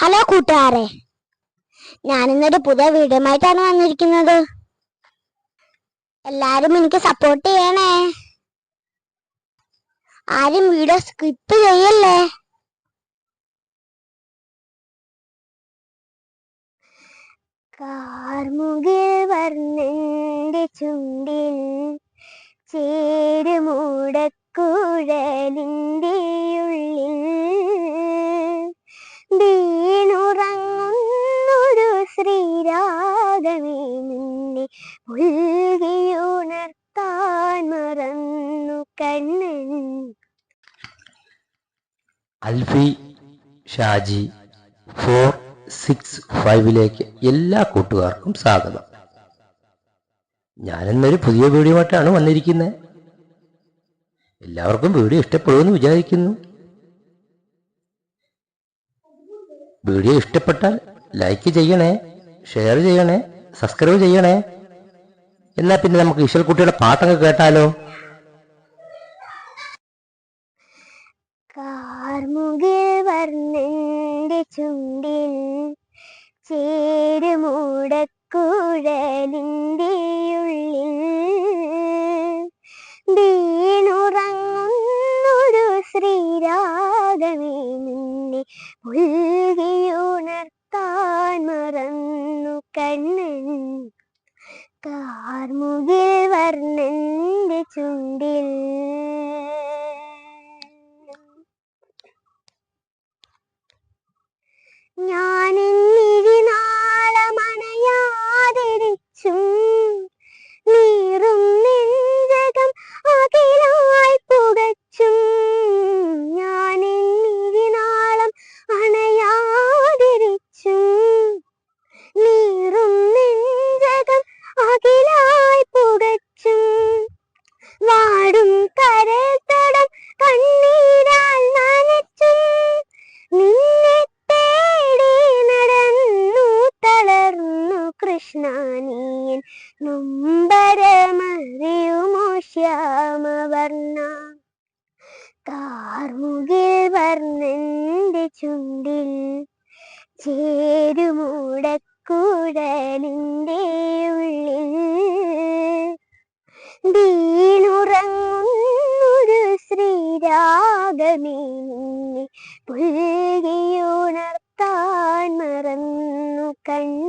Hello കൂട്ടുകാരെ. ഞാനിന്നൊരു പുതിയ വീഡിയോമായിട്ടാണ് വന്നിരിക്കുന്നത്. എല്ലാരും എനിക്ക് സപ്പോർട്ട് ചെയ്യണേ. ആരും വീഡിയോ സ്കിപ്പ് ചെയ്യല്ലേ? കാർമുകിൽ വർണന്റെ ചുണ്ടിൽ ചേരുമൂടക്കുഴലിന്റെ അൽഫി ഷാജി ഫോർ സിക്സ് ഫൈവിലേക്ക് എല്ലാ കൂട്ടുകാർക്കും സ്വാഗതം. ഞാനെന്നൊരു പുതിയ വീഡിയോമായിട്ടാണ് വന്നിരിക്കുന്നത് എല്ലാവർക്കും വീഡിയോ ഇഷ്ടപ്പെടുമെന്ന് വിചാരിക്കുന്നു. വീഡിയോ ഇഷ്ടപ്പെട്ടാൽ ലൈക്ക് ചെയ്യണേ ഷെയർ ചെയ്യണേ സബ്സ്ക്രൈബ് ചെയ്യണേ. എന്നാൽ പിന്നെ നമുക്ക് ഈശ്വൽ കുട്ടിയുടെ പാട്ടൊക്കെ കേട്ടാലോ? കാർമുകിൽ വർണന്റെ ചുണ്ടിൽ ചേരുമൂടക്കുഴലിന്റെ ഉള്ളിൽ വീണുറങ്ങുന്നൊരു ശ്രീരാഗമേ നിന്നെ മറന്നു കണ്ണൻ കാർമുകിൽ 你 നൊമ്പരമറിയുമോ കാർമുകിൽ വർണന്റെ ചുണ്ടിൽ ചേരുമൂടക്കൂടലിന്റെ ഉള്ളിൽ വീണുറങ്ങുന്നൊരു ശ്രീരാഗമേ പുൽകിയുണർത്താൻ മറന്നു കണ്ണൻ